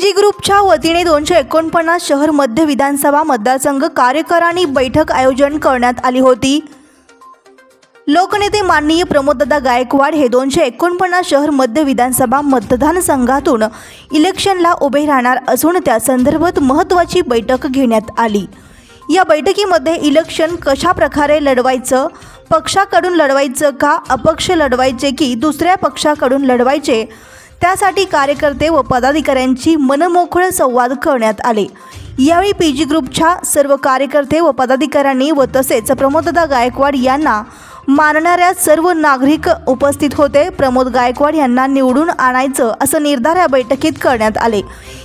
जी ग्रुपच्या वतीने दोनशे एकोणपन्नास शहर मध्य विधानसभा मतदारसंघ कार्यकारिणी बैठक आयोजन करण्यात आली होती. लोकनेते माननीय प्रमोददादा गायकवाड हे दोनशे एकोणपन्नास शहर मध्य विधानसभा मतदानसंघातून इलेक्शनला उभे राहणार असून त्या संदर्भात महत्त्वाची बैठक घेण्यात आली. या बैठकीमध्ये इलेक्शन कशा प्रकारे लढवायचं पक्षाकडून लढवायचं का अपक्ष लढवायचे की दुसऱ्या पक्षाकडून लढवायचे त्यासाठी कार्यकर्ते व पदाधिकाऱ्यांची मनमोकळे संवाद करण्यात आले. यावेळी पी जी ग्रुपच्या सर्व कार्यकर्ते व पदाधिकाऱ्यांनी व तसेच प्रमोददा गायकवाड यांना मानणाऱ्या सर्व नागरिक उपस्थित होते. प्रमोद गायकवाड यांना निवडून आणायचं असं निर्धार या बैठकीत करण्यात आले.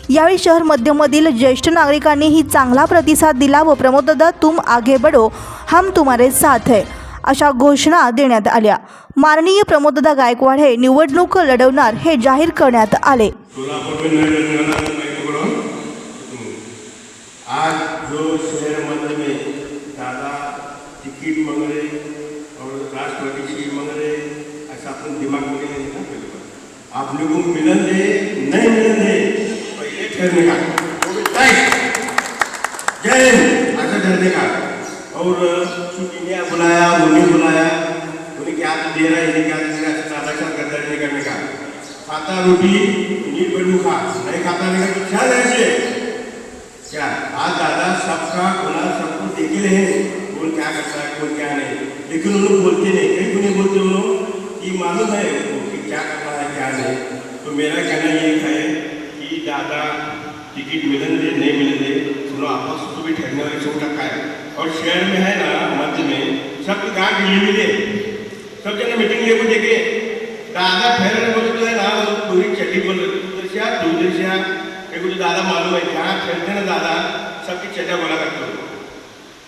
यावेळी शहर मध्यमधील ज्येष्ठ नागरिकांनीही चांगला प्रतिसाद दिला व प्रमोददा तुम आगे बढो हम तुम्हारे साथ है. अशा घोषणा देण्यात आल्या. माननीय प्रमोददा गायकवाड हे निवडणूक लढवणार हे जाहीर करण्यात आले. आज जो शहर मध्य में दादा टिकट मांग रहे और राष्ट्रवादी सीट मांग रहे ऐसा अपन दिमाग में नहीं ना पहले आप लोगों को मिलन दे नहीं मिलन दे पहले ठहरने का. जय हिंद. ऐसा ठहरने का. और चूंकि ने बुलाया उन्हें बुलाया उन्हें क्या दे रहा है इन्हें क्या दे रहा है दादा का नहीं करने का खाता रोटी नीट बनू खा नहीं खाता नहीं तो क्या ऐसे क्या आज दादा सबका खुला सबको देखे रहे हैं कौन क्या करता है कौन क्या नहीं लेकिन उन लोग बोलते नहीं कहीं क्यों नहीं बोलते उन लोग कि मालूम है कि क्या करना है क्या नहीं तो मेरा कहना ये है कि दादा टिकट मिलन दे नहीं मिलन दे सुनो आपस को भी ठहरने वाले छोटा का है और शहर में है ना मध्य में सब कहा दिल्ली मिले सब जगह मीटिंग लेको देखे। दादा ठहरने बोले तो है ना पूरी चड्डी बोल रहे उधर से आ तू उधर दादा मालूम है जहाँ फैलते ना दादा सबकी चड्डा बोला करते हो।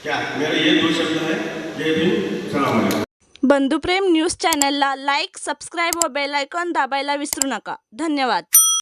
क्या मेरा ये दो शब्द है? जय भीम सलाम बंधुप्रेम न्यूज चॅनलला लाईक सबस्क्राईब व बेल आयकॉन दाबायला विसरू नका। धन्यवाद।